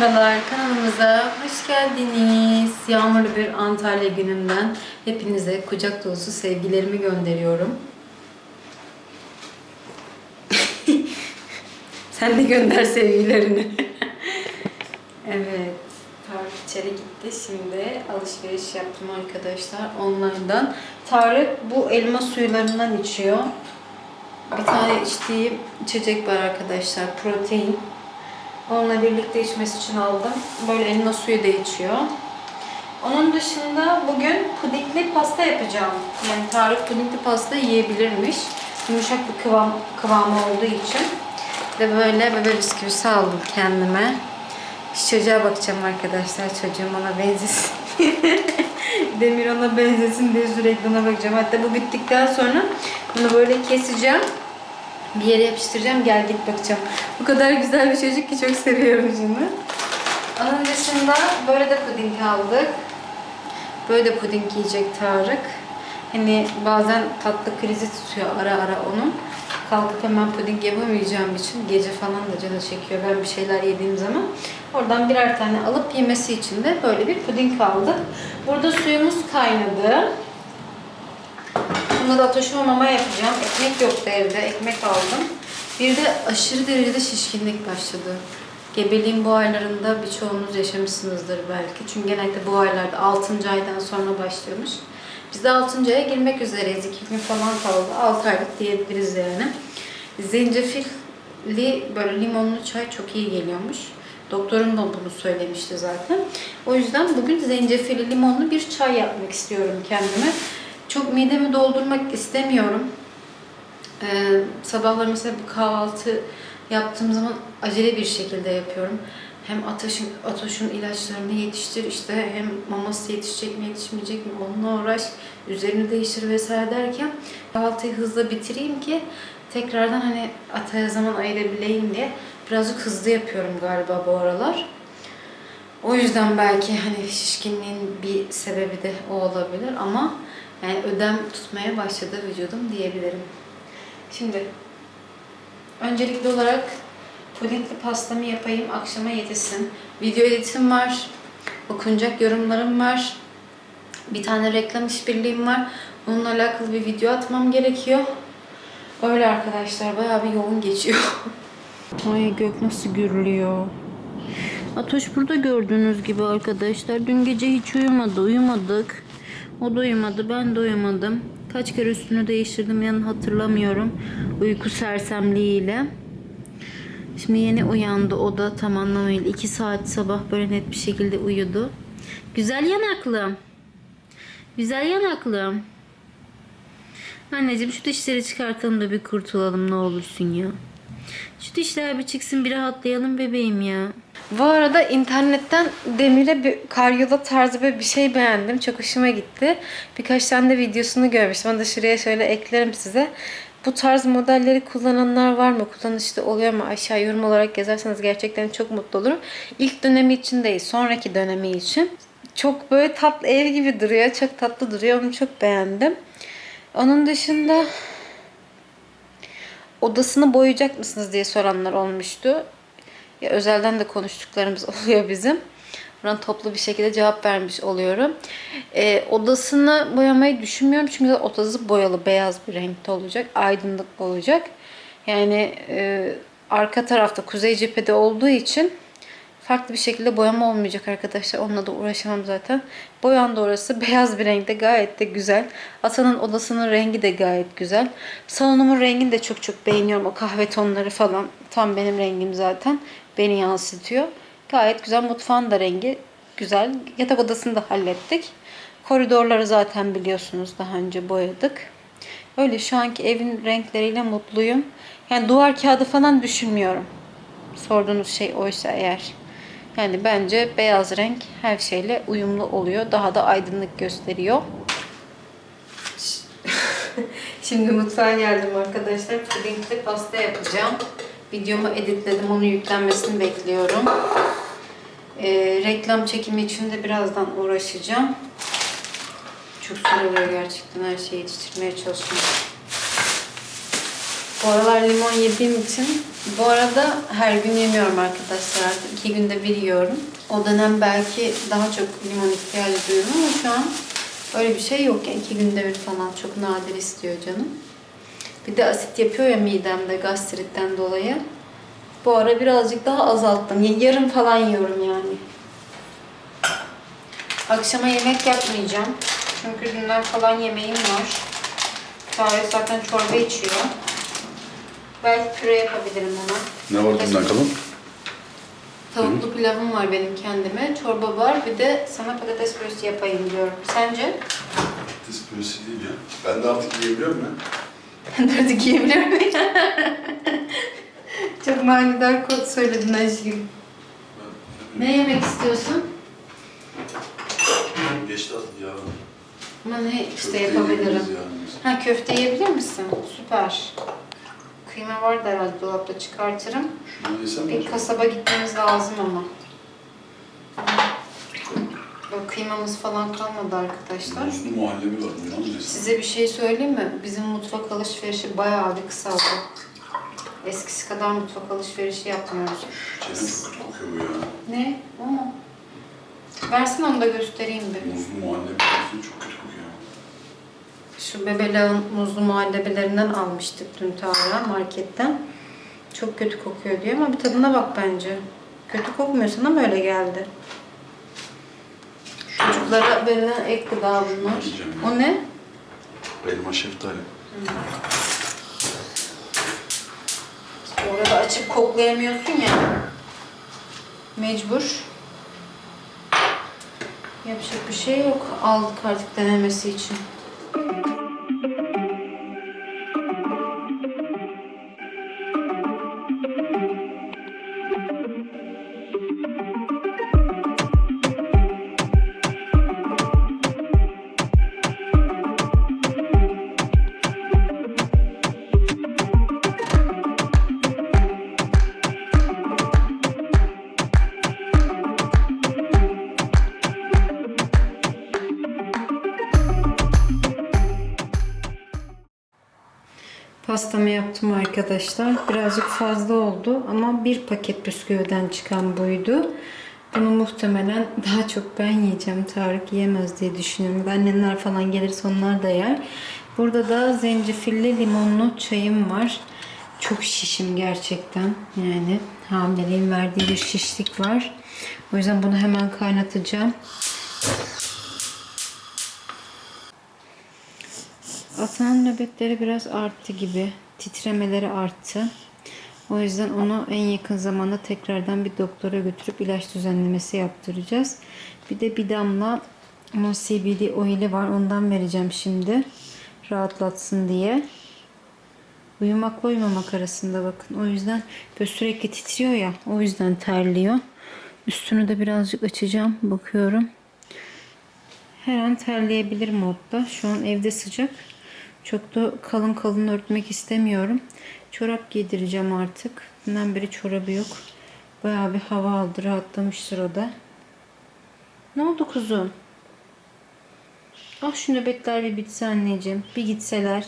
Merhabalar kanalımıza hoş geldiniz. Yağmurlu bir Antalya gününden hepinize kucak dolusu sevgilerimi gönderiyorum. Sen de gönder sevgilerini. evet. Tarık içeri gitti. Şimdi alışveriş yaptım arkadaşlar onlardan. Tarık bu elma suylarından içiyor. Bir tane içtiği içecek var arkadaşlar. Protein. Onunla birlikte içmesi için aldım. Böyle elma suyu da içiyor. Onun dışında bugün pudingli pasta yapacağım. Yani Tarık pudingli pasta yiyebilirmiş. Yumuşak bir kıvam, kıvamı olduğu için. Ve böyle bebe bisküvisi aldım kendime. Çocuğa bakacağım arkadaşlar. Çocuğum ona benzesin. Demir ona benzesin diye sürekli ona bakacağım. Hatta bu bittikten sonra bunu böyle keseceğim. Bir yere yapıştıracağım. Gel git bakacağım. Bu kadar güzel bir çocuk ki çok seviyorum şunu. Onun dışında böyle de puding aldık. Böyle de puding yiyecek Tarık. Hani bazen tatlı krizi tutuyor ara ara onun. Kalkıp hemen puding yapamayacağım için gece falan da canı çekiyor ben bir şeyler yediğim zaman. Oradan birer tane alıp yemesi için de böyle bir puding aldık. Burada suyumuz kaynadı. Bunda da ataşıma mama yapacağım. Ekmek yoktu evde. Ekmek aldım. Bir de aşırı derecede şişkinlik başladı. Gebeliğin bu aylarında birçoğunuz yaşamışsınızdır belki. Çünkü genellikle bu aylarda 6. aydan sonra başlamış. Biz de 6. aya girmek üzereyiz. 2 gün falan kaldı. 6 aylık diyebiliriz yani. Zencefilli böyle limonlu çay çok iyi geliyormuş. Doktorum da bunu söylemişti zaten. O yüzden bugün zencefilli limonlu bir çay yapmak istiyorum kendime. Çok midemi doldurmak istemiyorum. Ee, sabahları mesela bir kahvaltı yaptığım zaman acele bir şekilde yapıyorum. Hem Ataş'ın Atoş'un ilaçlarını yetiştir işte hem maması yetişecek mi yetişmeyecek mi onunla uğraş üzerini değiştir vesaire derken kahvaltıyı hızlı bitireyim ki tekrardan hani Atay'a zaman ayırabileyim diye birazcık hızlı yapıyorum galiba bu aralar. O yüzden belki hani şişkinliğin bir sebebi de o olabilir ama yani ödem tutmaya başladı vücudum diyebilirim. Şimdi öncelikli olarak pudingli pastamı yapayım akşama yetişsin. Video editim var. Okunacak yorumlarım var. Bir tane reklam işbirliğim var. Onunla alakalı bir video atmam gerekiyor. Öyle arkadaşlar bayağı bir yoğun geçiyor. Ay gök nasıl gürlüyor. Atoş burada gördüğünüz gibi arkadaşlar. Dün gece hiç uyumadı. Uyumadık. O da. Ben de. Kaç kere üstünü değiştirdim yanını hatırlamıyorum. Uyku sersemliğiyle. Şimdi yeni uyandı. O da tam anlamıyla 2 saat sabah böyle net bir şekilde uyudu. Güzel yanaklım. Güzel yanaklım. Anneciğim şu dişleri çıkartalım da bir kurtulalım ne olursun ya. Şu dişler bir çıksın bir rahatlayalım bebeğim ya. Bu arada internetten Demir'e bir karyola tarzı böyle bir şey beğendim. Çok hoşuma gitti. Birkaç tane de videosunu görmüştüm. Onu da şuraya şöyle eklerim size. Bu tarz modelleri kullananlar var mı? Kullanışlı oluyor mu? Aşağı yorum olarak yazarsanız gerçekten çok mutlu olurum. İlk dönemi için değil, sonraki dönemi için. Çok böyle tatlı ev gibi duruyor. Çok tatlı duruyor. Onu çok beğendim. Onun dışında odasını boyayacak mısınız diye soranlar olmuştu. Ya özelden de konuştuklarımız oluyor bizim. Buradan toplu bir şekilde cevap vermiş oluyorum. Ee, odasını boyamayı düşünmüyorum çünkü odası boyalı beyaz bir renkte olacak. Aydınlık olacak. Yani e, arka tarafta kuzey cephede olduğu için farklı bir şekilde boyama olmayacak arkadaşlar. Onunla da uğraşamam zaten. Boyan da orası beyaz bir renkte gayet de güzel. Atanın odasının rengi de gayet güzel. Salonumun rengini de çok çok beğeniyorum. O kahve tonları falan tam benim rengim zaten. Beni yansıtıyor. Gayet güzel. Mutfağın da rengi güzel. Yatak odasını da hallettik. Koridorları zaten biliyorsunuz daha önce boyadık. Öyle şu anki evin renkleriyle mutluyum. Yani duvar kağıdı falan düşünmüyorum. Sorduğunuz şey oysa eğer. Yani bence beyaz renk her şeyle uyumlu oluyor. Daha da aydınlık gösteriyor. Şimdi mutfağa geldim arkadaşlar. Pudingli pasta yapacağım. Videomu editledim. Onun yüklenmesini bekliyorum. Ee, reklam çekimi için de birazdan uğraşacağım. Çok zor oluyor gerçekten her şeyi yetiştirmeye çalışmak. Bu aralar limon yediğim için bu arada her gün yemiyorum arkadaşlar artık. iki günde bir yiyorum. O dönem belki daha çok limon ihtiyacı duyuyorum ama şu an öyle bir şey yok. Yani iki günde bir falan çok nadir istiyor canım. Bir de asit yapıyor ya midemde gastritten dolayı. Bu ara birazcık daha azalttım. Yarım falan yiyorum yani. Akşama yemek yapmayacağım. Çünkü dünden falan yemeğim var. Tarık zaten çorba içiyor. Belki püre yapabilirim ona. Ne var dünden kalan? Tavuklu pilavım var benim kendime. Çorba var. Bir de sana patates püresi yapayım diyorum. Sence? Patates püresi değil ya. Ben de artık yiyebiliyor muyum? Nerede giyebilir miyim? Çok manidar kod söyledin aşkım. Ne yemek istiyorsun? Ben geçti artık ya. Ama ne işte yapabilirim. yani. Ha köfte yiyebilir misin? Süper. Kıyma var da herhalde dolapta çıkartırım. Şunu yesem mi Bir kasaba gitmemiz lazım ama. Böyle kıymamız falan kalmadı arkadaşlar. Muzlu muhallebi var. Size bir şey söyleyeyim mi? Bizim mutfak alışverişi bayağı bir kısaldı. Eskisi kadar mutfak alışverişi yapmıyoruz. Çenem çok kötü kokuyor bu ya. Ne? O mu? Versin onu da göstereyim bir. Muzlu muhallebi kokusu çok kötü. Şu bebelağın muzlu muhallebilerinden almıştık dün Tarık'a marketten. Çok kötü kokuyor diyor ama bir tadına bak bence. Kötü kokmuyor sana mı öyle geldi? Çocuklara verilen ek gıda bunlar. O ne? Elma şeftali. Orada açıp koklayamıyorsun ya. Mecbur. Yapacak bir şey yok. Aldık artık denemesi için. Pastamı yaptım arkadaşlar. Birazcık fazla oldu ama bir paket bisküviden çıkan buydu. Bunu muhtemelen daha çok ben yiyeceğim. Tarık yiyemez diye düşünüyorum. Annemler falan gelirse onlar da yer. Burada da zencefilli limonlu çayım var. Çok şişim gerçekten. Yani hamileliğin verdiği bir şişlik var. O yüzden bunu hemen kaynatacağım. Atanın nöbetleri biraz arttı gibi. Titremeleri arttı. O yüzden onu en yakın zamanda tekrardan bir doktora götürüp ilaç düzenlemesi yaptıracağız. Bir de bir damla onun CBD oili var. Ondan vereceğim şimdi. Rahatlatsın diye. Uyumakla uyumamak arasında bakın. O yüzden böyle sürekli titriyor ya. O yüzden terliyor. Üstünü de birazcık açacağım. Bakıyorum. Her an terleyebilir modda. Şu an evde sıcak. Çok da kalın kalın örtmek istemiyorum. Çorap giydireceğim artık. Bundan beri çorabı yok. Bayağı bir hava aldı. Rahatlamıştır o da. Ne oldu kuzum? Ah şu nöbetler bir bitse anneciğim. Bir gitseler.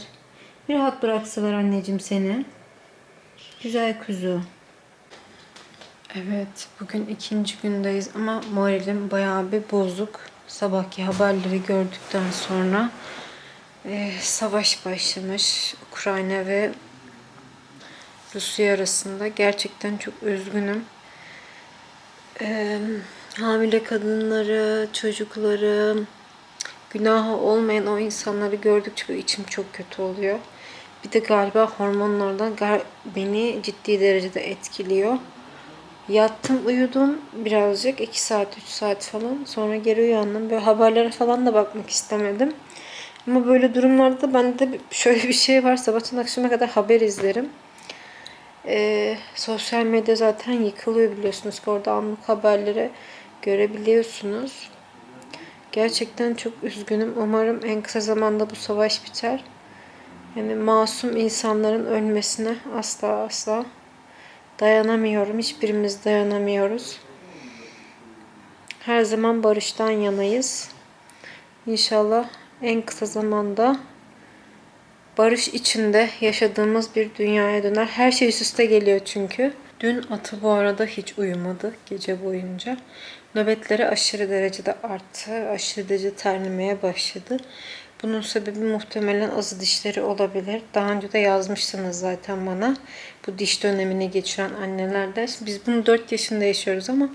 Bir rahat bıraksalar anneciğim seni. Güzel kuzu. Evet, bugün ikinci gündeyiz ama moralim bayağı bir bozuk. Sabahki haberleri gördükten sonra e, savaş başlamış Ukrayna ve Rusya arasında. Gerçekten çok üzgünüm. E, hamile kadınları, çocukları, günahı olmayan o insanları gördükçe içim çok kötü oluyor. Bir de galiba hormonlardan beni ciddi derecede etkiliyor. Yattım uyudum birazcık 2 saat 3 saat falan sonra geri uyandım. Böyle haberlere falan da bakmak istemedim. Ama böyle durumlarda bende şöyle bir şey var sabahtan akşama kadar haber izlerim. Ee, sosyal medya zaten yıkılıyor biliyorsunuz ki orada anlık haberleri görebiliyorsunuz. Gerçekten çok üzgünüm. Umarım en kısa zamanda bu savaş biter. Yani masum insanların ölmesine asla asla dayanamıyorum. Hiçbirimiz dayanamıyoruz. Her zaman barıştan yanayız. İnşallah en kısa zamanda barış içinde yaşadığımız bir dünyaya döner. Her şey üst üste geliyor çünkü. Dün Atı bu arada hiç uyumadı gece boyunca. Nöbetleri aşırı derecede arttı. Aşırı derece terlemeye başladı. Bunun sebebi muhtemelen azı dişleri olabilir. Daha önce de yazmıştınız zaten bana. Bu diş dönemini geçiren annelerde. Biz bunu 4 yaşında yaşıyoruz ama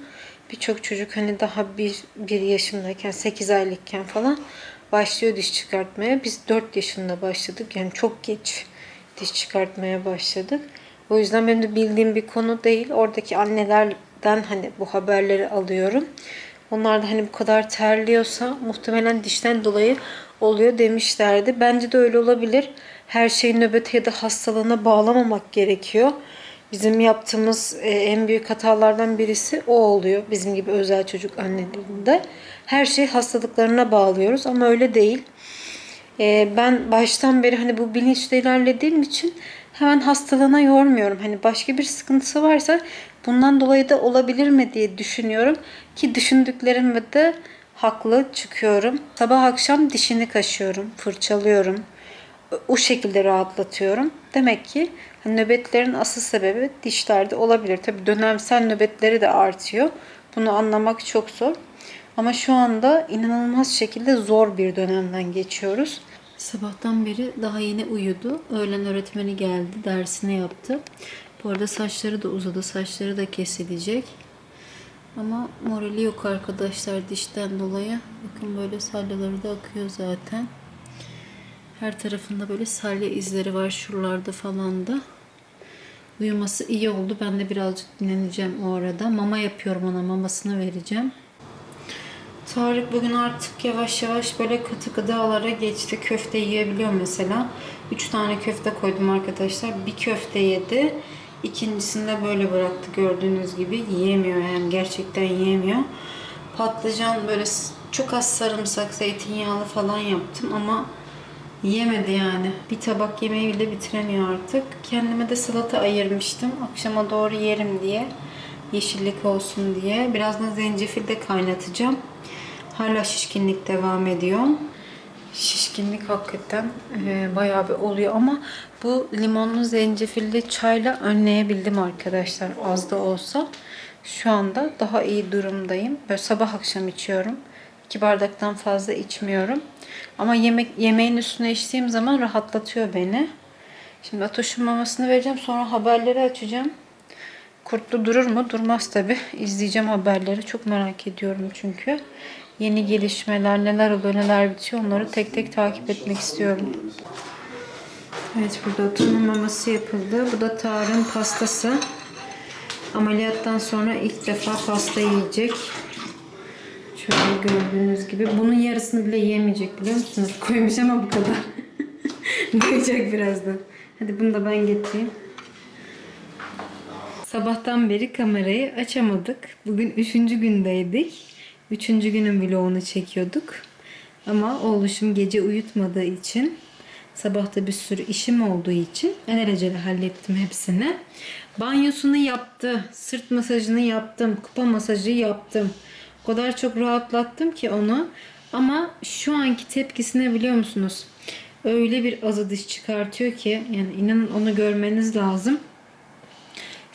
birçok çocuk hani daha 1, 1 yaşındayken, 8 aylıkken falan başlıyor diş çıkartmaya. Biz 4 yaşında başladık. Yani çok geç diş çıkartmaya başladık. O yüzden benim de bildiğim bir konu değil. Oradaki annelerden hani bu haberleri alıyorum. Onlar da hani bu kadar terliyorsa muhtemelen dişten dolayı oluyor demişlerdi. Bence de öyle olabilir. Her şeyi nöbete ya da hastalığına bağlamamak gerekiyor. Bizim yaptığımız e, en büyük hatalardan birisi o oluyor. Bizim gibi özel çocuk annelerinde. Her şeyi hastalıklarına bağlıyoruz ama öyle değil. Ee, ben baştan beri hani bu bilinçle ilerlediğim için hemen hastalığına yormuyorum. Hani başka bir sıkıntısı varsa bundan dolayı da olabilir mi diye düşünüyorum. Ki düşündüklerimde de haklı çıkıyorum. Sabah akşam dişini kaşıyorum, fırçalıyorum. O şekilde rahatlatıyorum. Demek ki nöbetlerin asıl sebebi dişlerde olabilir. Tabii dönemsel nöbetleri de artıyor. Bunu anlamak çok zor. Ama şu anda inanılmaz şekilde zor bir dönemden geçiyoruz. Sabahtan beri daha yeni uyudu. Öğlen öğretmeni geldi, dersini yaptı. Bu arada saçları da uzadı, saçları da kesilecek. Ama morali yok arkadaşlar dişten dolayı. Bakın böyle salyaları da akıyor zaten. Her tarafında böyle salya izleri var şuralarda falan da. Uyuması iyi oldu. Ben de birazcık dinleneceğim o arada. Mama yapıyorum ona. Mamasını vereceğim. Tarık bugün artık yavaş yavaş böyle katı gıdalara geçti. Köfte yiyebiliyor mesela. 3 tane köfte koydum arkadaşlar. Bir köfte yedi. İkincisinde böyle bıraktı gördüğünüz gibi. Yiyemiyor yani gerçekten yiyemiyor. Patlıcan böyle çok az sarımsak, zeytinyağlı falan yaptım ama yemedi yani. Bir tabak yemeği bile bitiremiyor artık. Kendime de salata ayırmıştım. Akşama doğru yerim diye. Yeşillik olsun diye. Birazdan zencefil de kaynatacağım. Hala şişkinlik devam ediyor. Şişkinlik hakikaten e, bayağı bir oluyor ama bu limonlu zencefilli çayla önleyebildim arkadaşlar az da olsa. Şu anda daha iyi durumdayım. Böyle sabah akşam içiyorum. İki bardaktan fazla içmiyorum. Ama yemek yemeğin üstüne içtiğim zaman rahatlatıyor beni. Şimdi Atoş'un mamasını vereceğim. Sonra haberleri açacağım. Kurtlu durur mu? Durmaz tabi. İzleyeceğim haberleri. Çok merak ediyorum çünkü. Yeni gelişmeler, neler oluyor, neler bitiyor onları tek tek takip etmek istiyorum. Evet burada maması yapıldı. Bu da Tarık'ın pastası. Ameliyattan sonra ilk defa pasta yiyecek. Şöyle gördüğünüz gibi. Bunun yarısını bile yiyemeyecek biliyor musunuz? Koymuş ama bu kadar. Doyacak birazdan. Hadi bunu da ben getireyim. Sabahtan beri kamerayı açamadık. Bugün üçüncü gündeydik. Üçüncü günün vlogunu çekiyorduk. Ama oğluşum gece uyutmadığı için sabahta bir sürü işim olduğu için alelacele hallettim hepsini. Banyosunu yaptı. Sırt masajını yaptım. Kupa masajı yaptım. O kadar çok rahatlattım ki onu. Ama şu anki tepkisine biliyor musunuz? Öyle bir azı diş çıkartıyor ki yani inanın onu görmeniz lazım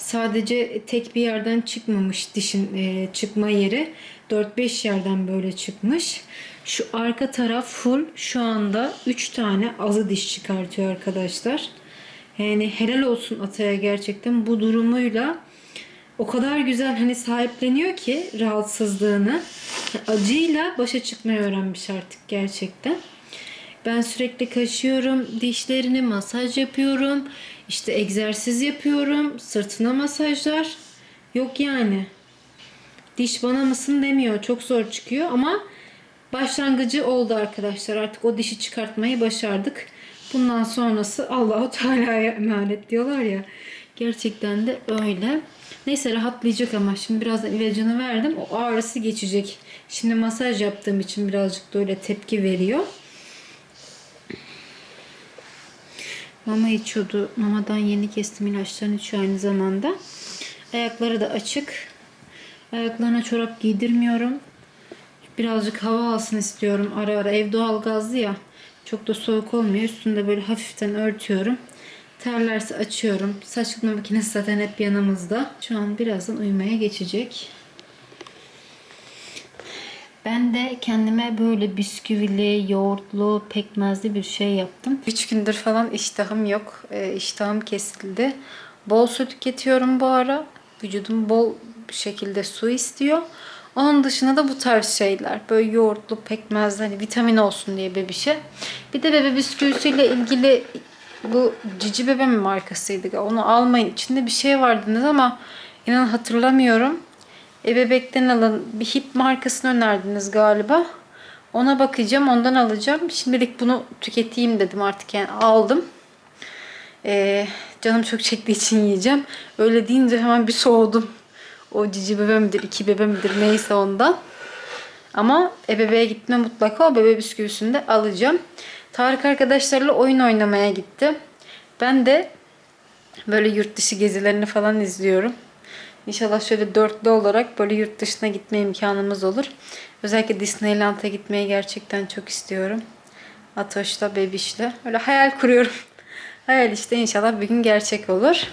sadece tek bir yerden çıkmamış dişin e, çıkma yeri. 4-5 yerden böyle çıkmış. Şu arka taraf full şu anda 3 tane azı diş çıkartıyor arkadaşlar. Yani helal olsun Atay'a gerçekten bu durumuyla o kadar güzel hani sahipleniyor ki rahatsızlığını. Acıyla başa çıkmayı öğrenmiş artık gerçekten. Ben sürekli kaşıyorum, dişlerini masaj yapıyorum. işte egzersiz yapıyorum, sırtına masajlar. Yok yani. Diş bana mısın demiyor. Çok zor çıkıyor ama başlangıcı oldu arkadaşlar. Artık o dişi çıkartmayı başardık. Bundan sonrası Allahu Teala'ya emanet diyorlar ya. Gerçekten de öyle. Neyse rahatlayacak ama şimdi birazdan ilacını verdim. O ağrısı geçecek. Şimdi masaj yaptığım için birazcık da öyle tepki veriyor. Mama içiyordu. Mamadan yeni kestim ilaçlarını içiyor aynı zamanda. Ayakları da açık. Ayaklarına çorap giydirmiyorum. Birazcık hava alsın istiyorum ara ara. Ev doğal gazlı ya. Çok da soğuk olmuyor. Üstünde böyle hafiften örtüyorum. Terlerse açıyorum. Saç kurutma makinesi zaten hep yanımızda. Şu an birazdan uyumaya geçecek. Ben de kendime böyle bisküvili, yoğurtlu, pekmezli bir şey yaptım. 3 gündür falan iştahım yok. Ee, iştahım kesildi. Bol su tüketiyorum bu ara. Vücudum bol şekilde su istiyor. Onun dışında da bu tarz şeyler. Böyle yoğurtlu, pekmezli, hani vitamin olsun diye bebişe. Bir de bebe bisküvisiyle ilgili bu Cici Bebe mi markasıydı? Onu almayın. İçinde bir şey vardınız ama inan hatırlamıyorum. E bebekten alın. Bir hip markasını önerdiniz galiba. Ona bakacağım. Ondan alacağım. Şimdilik bunu tüketeyim dedim artık. Yani aldım. E, canım çok çektiği için yiyeceğim. Öyle deyince hemen bir soğudum. O cici bebe midir, iki bebe midir neyse ondan. Ama ebeveğe gitme mutlaka o bebe bisküvisini de alacağım. Tarık arkadaşlarla oyun oynamaya gitti. Ben de böyle yurt dışı gezilerini falan izliyorum. İnşallah şöyle dörtlü olarak böyle yurt dışına gitme imkanımız olur. Özellikle Disneyland'a gitmeyi gerçekten çok istiyorum. Atoş'la, Bebiş'le. Öyle hayal kuruyorum. hayal işte inşallah bir gün gerçek olur.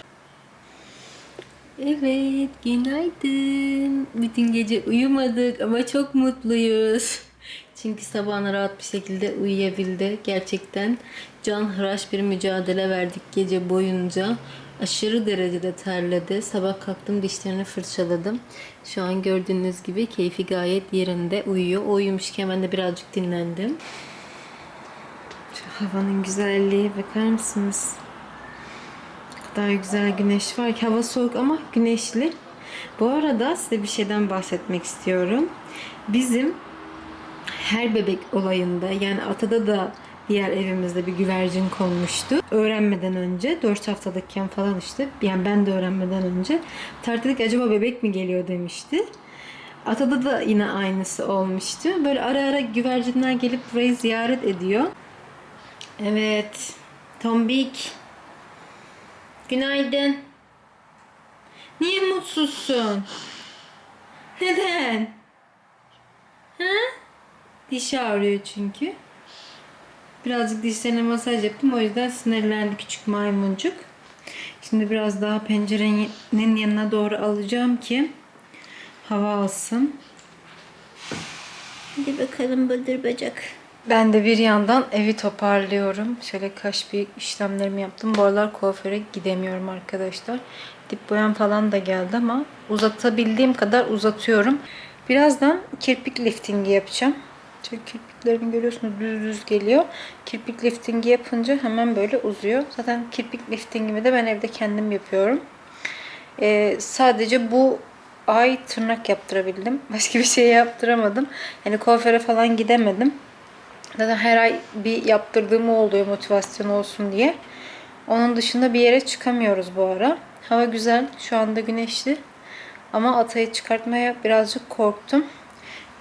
Evet, günaydın. Bütün gece uyumadık ama çok mutluyuz. Çünkü sabahına rahat bir şekilde uyuyabildi. Gerçekten can hıraş bir mücadele verdik gece boyunca. Aşırı derecede terledi. Sabah kalktım dişlerini fırçaladım. Şu an gördüğünüz gibi keyfi gayet yerinde uyuyor. O uyumuşken ben de birazcık dinlendim. Şu havanın güzelliği bakar mısınız? Kadar güzel güneş var ki hava soğuk ama güneşli. Bu arada size bir şeyden bahsetmek istiyorum. Bizim her bebek olayında yani atada da diğer evimizde bir güvercin konmuştu. Öğrenmeden önce 4 haftalıkken falan işte yani ben de öğrenmeden önce tartılık acaba bebek mi geliyor demişti. Atada da yine aynısı olmuştu. Böyle ara ara güvercinler gelip burayı ziyaret ediyor. Evet. Tombik. Günaydın. Niye mutsuzsun? Neden? Ha? Diş ağrıyor çünkü. Birazcık dişlerine masaj yaptım. O yüzden sinirlendi küçük maymuncuk. Şimdi biraz daha pencerenin yanına doğru alacağım ki hava alsın. Hadi bakalım bıldır bacak. Ben de bir yandan evi toparlıyorum. Şöyle kaş büyük işlemlerimi yaptım. Bu aralar kuaföre gidemiyorum arkadaşlar. Dip boyam falan da geldi ama uzatabildiğim kadar uzatıyorum. Birazdan kirpik liftingi yapacağım. Çünkü kirpiklerimi görüyorsunuz düz düz geliyor. Kirpik liftingi yapınca hemen böyle uzuyor. Zaten kirpik liftingimi de ben evde kendim yapıyorum. Ee, sadece bu ay tırnak yaptırabildim. Başka bir şey yaptıramadım. Yani kuaföre falan gidemedim. Zaten her ay bir yaptırdığım oluyor motivasyon olsun diye. Onun dışında bir yere çıkamıyoruz bu ara. Hava güzel. Şu anda güneşli. Ama Atay'ı çıkartmaya birazcık korktum.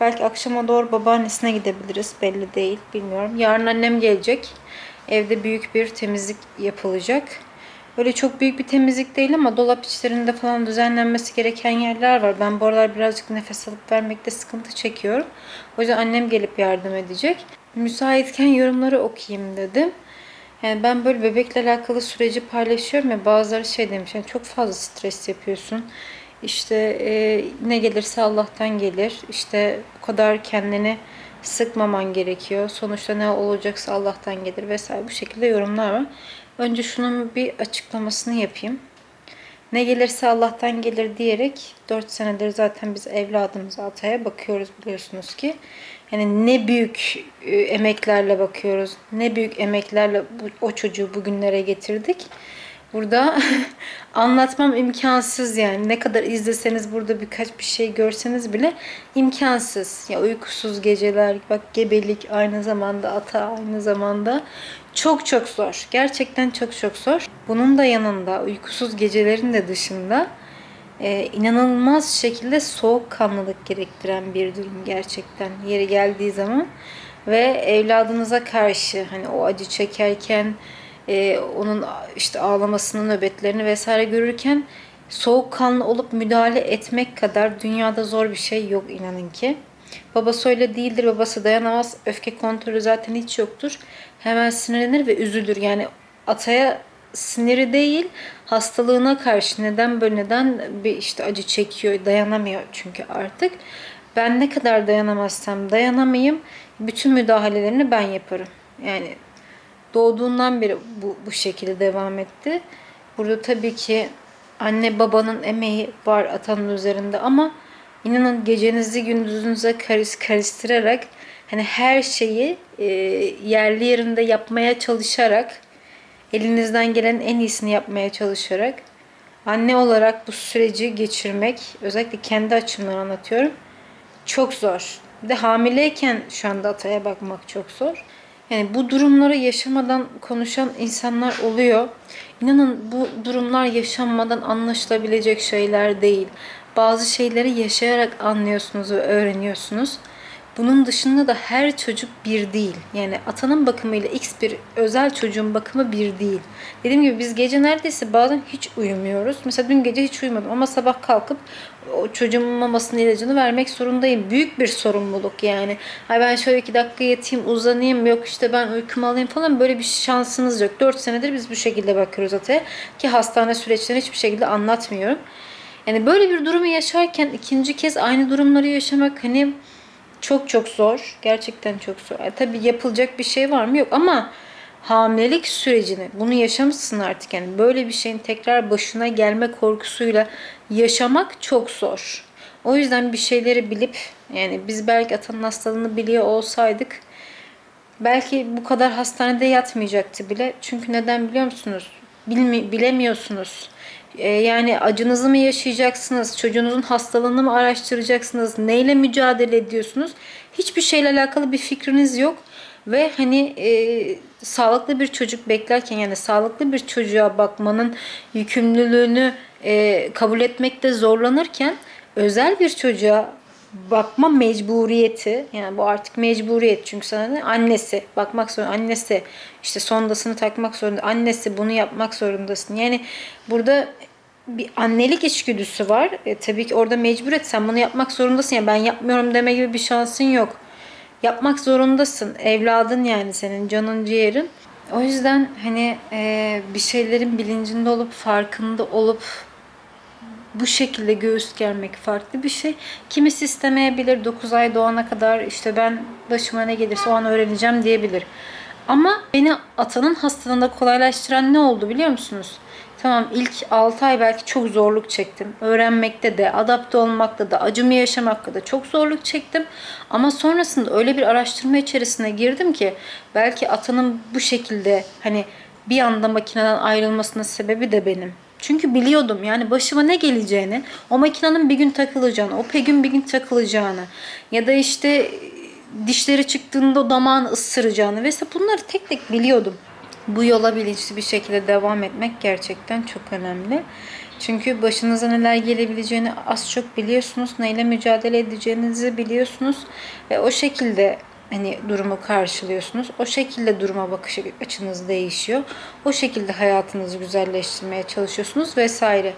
Belki akşama doğru babaannesine gidebiliriz. Belli değil. Bilmiyorum. Yarın annem gelecek. Evde büyük bir temizlik yapılacak. Öyle çok büyük bir temizlik değil ama dolap içlerinde falan düzenlenmesi gereken yerler var. Ben bu aralar birazcık nefes alıp vermekte sıkıntı çekiyorum. O yüzden annem gelip yardım edecek. Müsaitken yorumları okuyayım dedim. Yani ben böyle bebekle alakalı süreci paylaşıyorum ya bazıları şey demiş yani çok fazla stres yapıyorsun. İşte e, ne gelirse Allah'tan gelir. İşte bu kadar kendini sıkmaman gerekiyor. Sonuçta ne olacaksa Allah'tan gelir vesaire bu şekilde yorumlar var. Önce şunun bir açıklamasını yapayım. Ne gelirse Allah'tan gelir diyerek 4 senedir zaten biz evladımıza Atay'a bakıyoruz biliyorsunuz ki. Yani ne büyük e, emeklerle bakıyoruz. Ne büyük emeklerle bu, o çocuğu bugünlere getirdik. Burada anlatmam imkansız yani. Ne kadar izleseniz burada birkaç bir şey görseniz bile imkansız. Ya uykusuz geceler, bak gebelik aynı zamanda ata aynı zamanda çok çok zor. Gerçekten çok çok zor. Bunun da yanında uykusuz gecelerin de dışında e, inanılmaz şekilde soğukkanlılık gerektiren bir durum gerçekten yeri geldiği zaman ve evladınıza karşı hani o acı çekerken e, onun işte ağlamasını nöbetlerini vesaire görürken soğukkanlı olup müdahale etmek kadar dünyada zor bir şey yok inanın ki. Babası öyle değildir. Babası dayanamaz. Öfke kontrolü zaten hiç yoktur. Hemen sinirlenir ve üzülür. Yani Atay'a siniri değil hastalığına karşı neden böyle neden bir işte acı çekiyor dayanamıyor çünkü artık. Ben ne kadar dayanamazsam dayanamayayım bütün müdahalelerini ben yaparım. Yani doğduğundan beri bu, bu şekilde devam etti. Burada tabii ki anne babanın emeği var atanın üzerinde ama inanın gecenizi gündüzünüze karış, karıştırarak hani her şeyi e, yerli yerinde yapmaya çalışarak elinizden gelen en iyisini yapmaya çalışarak anne olarak bu süreci geçirmek özellikle kendi açımdan anlatıyorum çok zor. Bir de hamileyken şu anda ataya bakmak çok zor. Yani bu durumları yaşamadan konuşan insanlar oluyor. İnanın bu durumlar yaşanmadan anlaşılabilecek şeyler değil. Bazı şeyleri yaşayarak anlıyorsunuz ve öğreniyorsunuz. Bunun dışında da her çocuk bir değil. Yani atanın bakımıyla x bir özel çocuğun bakımı bir değil. Dediğim gibi biz gece neredeyse bazen hiç uyumuyoruz. Mesela dün gece hiç uyumadım ama sabah kalkıp o çocuğumun mamasının ilacını vermek zorundayım. Büyük bir sorumluluk yani. Ay ben şöyle iki dakika yatayım uzanayım yok işte ben uykumu alayım falan böyle bir şansınız yok. 4 senedir biz bu şekilde bakıyoruz ataya. Ki hastane süreçlerini hiçbir şekilde anlatmıyorum. Yani böyle bir durumu yaşarken ikinci kez aynı durumları yaşamak hani çok çok zor. Gerçekten çok zor. E, tabii yapılacak bir şey var mı? Yok ama hamilelik sürecini bunu yaşamışsın artık yani böyle bir şeyin tekrar başına gelme korkusuyla yaşamak çok zor. O yüzden bir şeyleri bilip yani biz belki atanın hastalığını biliyor olsaydık belki bu kadar hastanede yatmayacaktı bile. Çünkü neden biliyor musunuz? Bilmi bilemiyorsunuz. Ee, yani acınızı mı yaşayacaksınız? Çocuğunuzun hastalığını mı araştıracaksınız? Neyle mücadele ediyorsunuz? Hiçbir şeyle alakalı bir fikriniz yok. Ve hani e, sağlıklı bir çocuk beklerken yani sağlıklı bir çocuğa bakmanın yükümlülüğünü e, kabul etmekte zorlanırken özel bir çocuğa bakma mecburiyeti yani bu artık mecburiyet çünkü sana ne? annesi bakmak zorunda annesi işte sondasını takmak zorunda annesi bunu yapmak zorundasın yani burada bir annelik içgüdüsü var e, tabii ki orada mecburiyet sen bunu yapmak zorundasın ya ben yapmıyorum deme gibi bir şansın yok yapmak zorundasın evladın yani senin canın ciğerin o yüzden hani e, bir şeylerin bilincinde olup farkında olup bu şekilde göğüs germek farklı bir şey. Kimisi istemeyebilir 9 ay doğana kadar işte ben başıma ne gelirse o an öğreneceğim diyebilir. Ama beni atanın hastalığında kolaylaştıran ne oldu biliyor musunuz? Tamam ilk 6 ay belki çok zorluk çektim. Öğrenmekte de, adapte olmakta da, acımı yaşamakta da çok zorluk çektim. Ama sonrasında öyle bir araştırma içerisine girdim ki belki atanın bu şekilde hani bir anda makineden ayrılmasının sebebi de benim. Çünkü biliyordum yani başıma ne geleceğini, o makinenin bir gün takılacağını, o pegün bir gün takılacağını ya da işte dişleri çıktığında o damağını ısıracağını vesaire bunları tek tek biliyordum. Bu yola bilinçli bir şekilde devam etmek gerçekten çok önemli. Çünkü başınıza neler gelebileceğini az çok biliyorsunuz. Neyle mücadele edeceğinizi biliyorsunuz. Ve o şekilde hani durumu karşılıyorsunuz. O şekilde duruma bakış açınız değişiyor. O şekilde hayatınızı güzelleştirmeye çalışıyorsunuz vesaire.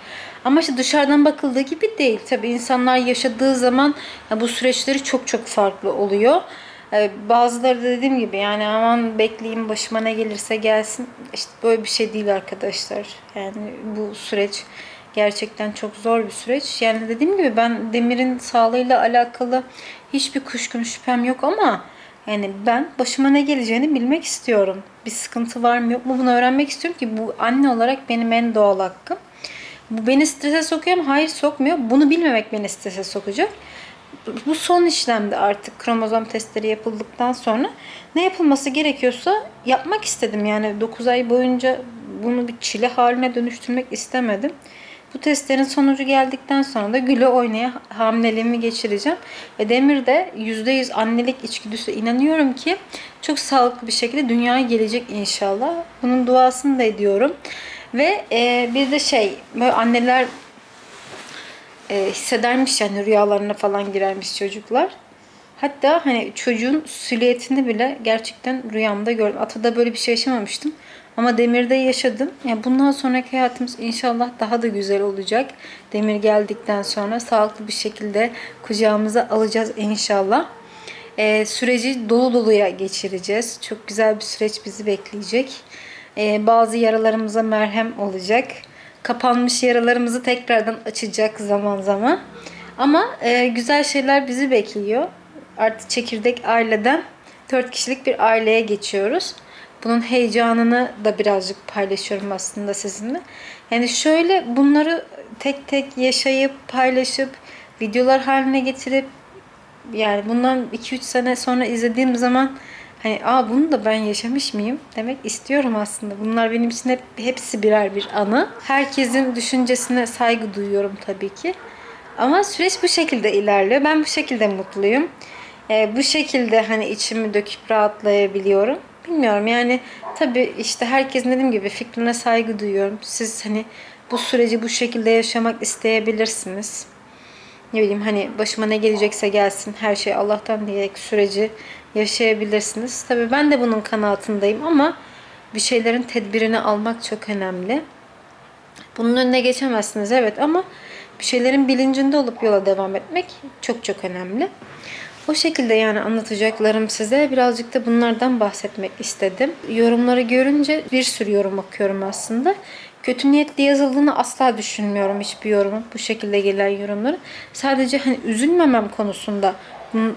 Ama işte dışarıdan bakıldığı gibi değil. Tabii insanlar yaşadığı zaman bu süreçleri çok çok farklı oluyor. Ee, Bazıları da dediğim gibi yani aman bekleyeyim başıma ne gelirse gelsin. İşte böyle bir şey değil arkadaşlar. Yani bu süreç gerçekten çok zor bir süreç. Yani dediğim gibi ben Demir'in sağlığıyla alakalı hiçbir kuşkun şüphem yok ama yani ben başıma ne geleceğini bilmek istiyorum. Bir sıkıntı var mı yok mu bunu öğrenmek istiyorum ki bu anne olarak benim en doğal hakkım. Bu beni strese sokuyor mu? Hayır sokmuyor. Bunu bilmemek beni strese sokacak. Bu son işlemde artık kromozom testleri yapıldıktan sonra ne yapılması gerekiyorsa yapmak istedim. Yani 9 ay boyunca bunu bir çile haline dönüştürmek istemedim. Bu testlerin sonucu geldikten sonra da güle oynaya hamileliğimi geçireceğim. Ve Demir de %100 annelik içgüdüsü inanıyorum ki çok sağlıklı bir şekilde dünyaya gelecek inşallah. Bunun duasını da ediyorum. Ve e, bir de şey böyle anneler e, hissedermiş yani rüyalarına falan girermiş çocuklar. Hatta hani çocuğun silüetini bile gerçekten rüyamda gördüm. Atada böyle bir şey yaşamamıştım. Ama Demir'de yaşadım. Yani bundan sonraki hayatımız inşallah daha da güzel olacak. Demir geldikten sonra sağlıklı bir şekilde kucağımıza alacağız inşallah. Ee, süreci dolu doluya geçireceğiz. Çok güzel bir süreç bizi bekleyecek. Ee, bazı yaralarımıza merhem olacak. Kapanmış yaralarımızı tekrardan açacak zaman zaman. Ama e, güzel şeyler bizi bekliyor. Artık çekirdek aileden 4 kişilik bir aileye geçiyoruz. Bunun heyecanını da birazcık paylaşıyorum aslında sizinle. Yani şöyle bunları tek tek yaşayıp paylaşıp videolar haline getirip yani bundan 2-3 sene sonra izlediğim zaman hani aa bunu da ben yaşamış mıyım demek istiyorum aslında. Bunlar benim için hep hepsi birer bir anı. Herkesin düşüncesine saygı duyuyorum tabii ki. Ama süreç bu şekilde ilerliyor. Ben bu şekilde mutluyum. Ee, bu şekilde hani içimi döküp rahatlayabiliyorum. Bilmiyorum yani tabii işte herkesin dediğim gibi fikrine saygı duyuyorum. Siz hani bu süreci bu şekilde yaşamak isteyebilirsiniz ne bileyim hani başıma ne gelecekse gelsin her şey Allah'tan diyerek süreci yaşayabilirsiniz. Tabii ben de bunun kanaatindeyim ama bir şeylerin tedbirini almak çok önemli. Bunun önüne geçemezsiniz evet ama bir şeylerin bilincinde olup yola devam etmek çok çok önemli. O şekilde yani anlatacaklarım size birazcık da bunlardan bahsetmek istedim. Yorumları görünce bir sürü yorum okuyorum aslında. Kötü niyetli yazıldığını asla düşünmüyorum hiçbir yorumun. Bu şekilde gelen yorumları. Sadece hani üzülmemem konusunda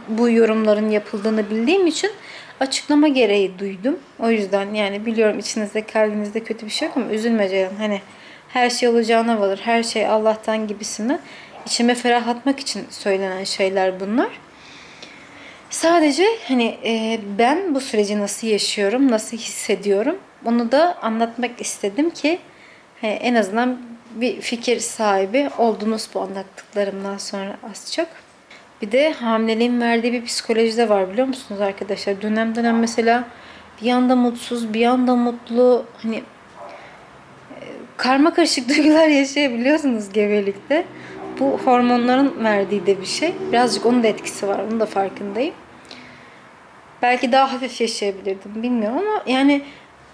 bu- yorumların yapıldığını bildiğim için açıklama gereği duydum. O yüzden yani biliyorum içinizde kalbinizde kötü bir şey yok ama üzülme Ceylan. Hani her şey olacağına varır. Her şey Allah'tan gibisinden. İçime ferahlatmak için söylenen şeyler bunlar. Sadece hani e, ben bu süreci nasıl yaşıyorum, nasıl hissediyorum onu da anlatmak istedim ki hani en azından bir fikir sahibi oldunuz bu anlattıklarımdan sonra az çok. Bir de hamileliğin verdiği bir psikoloji de var biliyor musunuz arkadaşlar? Dönem dönem mesela bir anda mutsuz, bir anda mutlu hani e, karma karışık duygular yaşayabiliyorsunuz gebelikte. Bu hormonların verdiği de bir şey. Birazcık onun da etkisi var. Onun da farkındayım. Belki daha hafif yaşayabilirdim bilmiyorum ama yani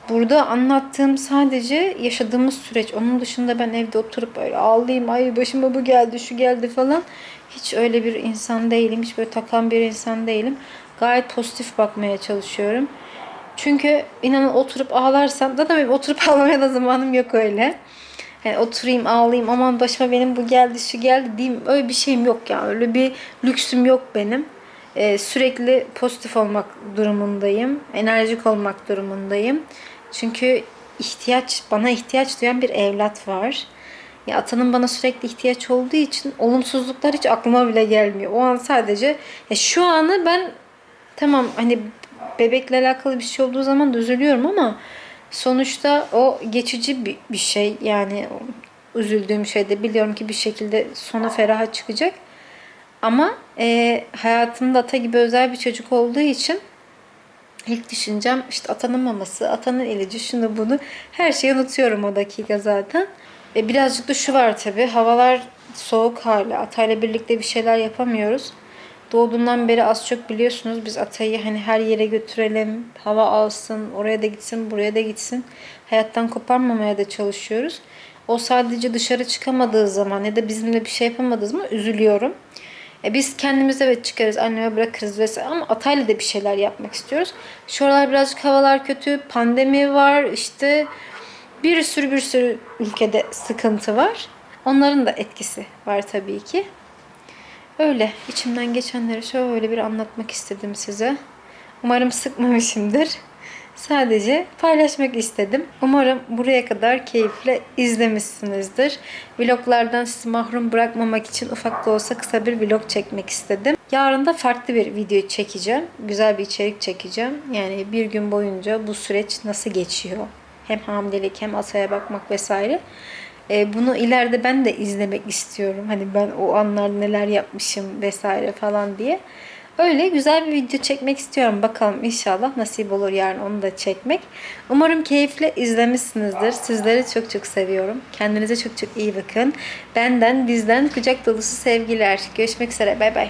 burada anlattığım sadece yaşadığımız süreç. Onun dışında ben evde oturup böyle ağlayayım, ay başıma bu geldi, şu geldi falan. Hiç öyle bir insan değilim. Hiç böyle takan bir insan değilim. Gayet pozitif bakmaya çalışıyorum. Çünkü inanın oturup ağlarsam da tabii oturup ağlamaya da zamanım yok öyle. Yani oturayım ağlayayım aman başıma benim bu geldi şu geldi diyeyim öyle bir şeyim yok ya öyle bir lüksüm yok benim. Ee, sürekli pozitif olmak durumundayım. Enerjik olmak durumundayım. Çünkü ihtiyaç bana ihtiyaç duyan bir evlat var. Ya atanın bana sürekli ihtiyaç olduğu için olumsuzluklar hiç aklıma bile gelmiyor. O an sadece ya şu anı ben tamam hani bebekle alakalı bir şey olduğu zaman da üzülüyorum ama sonuçta o geçici bir, bir şey. Yani üzüldüğüm şey de biliyorum ki bir şekilde sonu feraha çıkacak. Ama e, hayatımda ata gibi özel bir çocuk olduğu için ilk düşüncem işte atanın maması, atanın ilacı, şunu bunu. Her şeyi unutuyorum o dakika zaten. E, birazcık da şu var tabi. Havalar soğuk hala. Atayla birlikte bir şeyler yapamıyoruz. Doğduğundan beri az çok biliyorsunuz biz Atay'ı hani her yere götürelim, hava alsın, oraya da gitsin, buraya da gitsin. Hayattan koparmamaya da çalışıyoruz. O sadece dışarı çıkamadığı zaman ya da bizimle bir şey yapamadığı zaman üzülüyorum. E biz kendimiz evet çıkarız, anneme bırakırız vesaire ama Atay'la da bir şeyler yapmak istiyoruz. Şu aralar birazcık havalar kötü, pandemi var, işte bir sürü bir sürü ülkede sıkıntı var. Onların da etkisi var tabii ki. Öyle içimden geçenleri şöyle bir anlatmak istedim size. Umarım sıkmamışımdır. Sadece paylaşmak istedim. Umarım buraya kadar keyifle izlemişsinizdir. Vloglardan sizi mahrum bırakmamak için ufak da olsa kısa bir vlog çekmek istedim. Yarın da farklı bir video çekeceğim. Güzel bir içerik çekeceğim. Yani bir gün boyunca bu süreç nasıl geçiyor? Hem hamilelik hem asaya bakmak vesaire. E, bunu ileride ben de izlemek istiyorum. Hani ben o anlar neler yapmışım vesaire falan diye. Öyle güzel bir video çekmek istiyorum. Bakalım inşallah nasip olur yarın onu da çekmek. Umarım keyifle izlemişsinizdir. Sizleri çok çok seviyorum. Kendinize çok çok iyi bakın. Benden bizden kucak dolusu sevgiler. Görüşmek üzere. Bay bay.